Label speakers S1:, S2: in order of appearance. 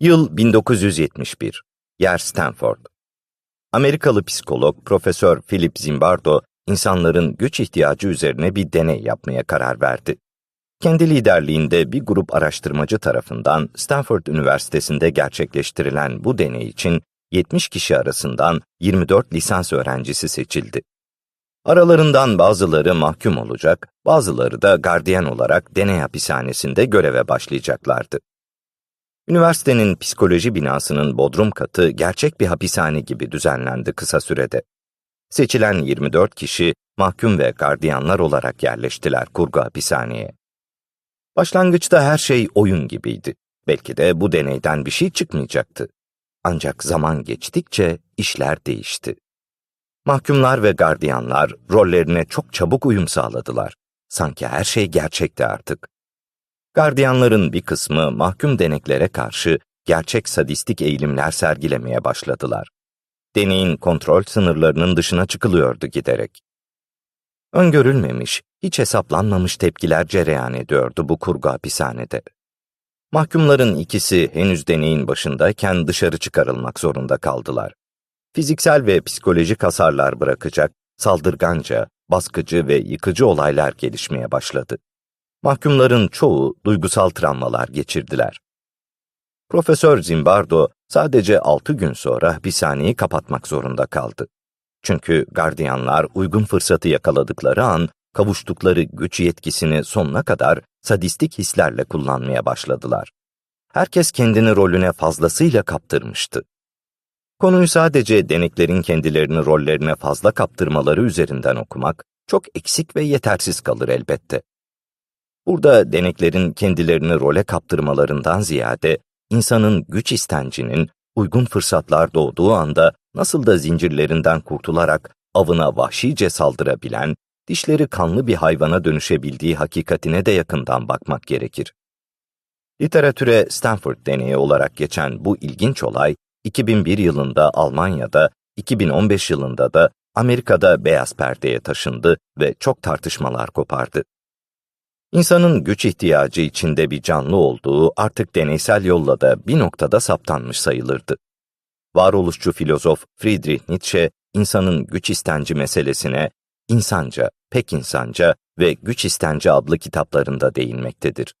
S1: Yıl 1971. Yer Stanford. Amerikalı psikolog Profesör Philip Zimbardo, insanların güç ihtiyacı üzerine bir deney yapmaya karar verdi. Kendi liderliğinde bir grup araştırmacı tarafından Stanford Üniversitesi'nde gerçekleştirilen bu deney için 70 kişi arasından 24 lisans öğrencisi seçildi. Aralarından bazıları mahkum olacak, bazıları da gardiyan olarak deney hapishanesinde göreve başlayacaklardı. Üniversitenin psikoloji binasının bodrum katı gerçek bir hapishane gibi düzenlendi kısa sürede. Seçilen 24 kişi mahkum ve gardiyanlar olarak yerleştiler kurgu hapishaneye. Başlangıçta her şey oyun gibiydi. Belki de bu deneyden bir şey çıkmayacaktı. Ancak zaman geçtikçe işler değişti. Mahkumlar ve gardiyanlar rollerine çok çabuk uyum sağladılar. Sanki her şey gerçekti artık. Gardiyanların bir kısmı mahkum deneklere karşı gerçek sadistik eğilimler sergilemeye başladılar. Deneyin kontrol sınırlarının dışına çıkılıyordu giderek. Öngörülmemiş, hiç hesaplanmamış tepkiler cereyan ediyordu bu kurgu hapishanede. Mahkumların ikisi henüz deneyin başındayken dışarı çıkarılmak zorunda kaldılar. Fiziksel ve psikolojik hasarlar bırakacak, saldırganca, baskıcı ve yıkıcı olaylar gelişmeye başladı. Mahkumların çoğu duygusal travmalar geçirdiler. Profesör Zimbardo sadece 6 gün sonra hapishaneyi kapatmak zorunda kaldı. Çünkü gardiyanlar uygun fırsatı yakaladıkları an kavuştukları güç yetkisini sonuna kadar sadistik hislerle kullanmaya başladılar. Herkes kendini rolüne fazlasıyla kaptırmıştı. Konuyu sadece deneklerin kendilerini rollerine fazla kaptırmaları üzerinden okumak çok eksik ve yetersiz kalır elbette. Burada deneklerin kendilerini role kaptırmalarından ziyade insanın güç istencinin uygun fırsatlar doğduğu anda nasıl da zincirlerinden kurtularak avına vahşice saldırabilen, dişleri kanlı bir hayvana dönüşebildiği hakikatine de yakından bakmak gerekir. Literatüre Stanford deneyi olarak geçen bu ilginç olay, 2001 yılında Almanya'da, 2015 yılında da Amerika'da beyaz perdeye taşındı ve çok tartışmalar kopardı. İnsanın güç ihtiyacı içinde bir canlı olduğu artık deneysel yolla da bir noktada saptanmış sayılırdı. Varoluşçu filozof Friedrich Nietzsche, insanın güç istenci meselesine insanca, pek insanca ve güç istenci adlı kitaplarında değinmektedir.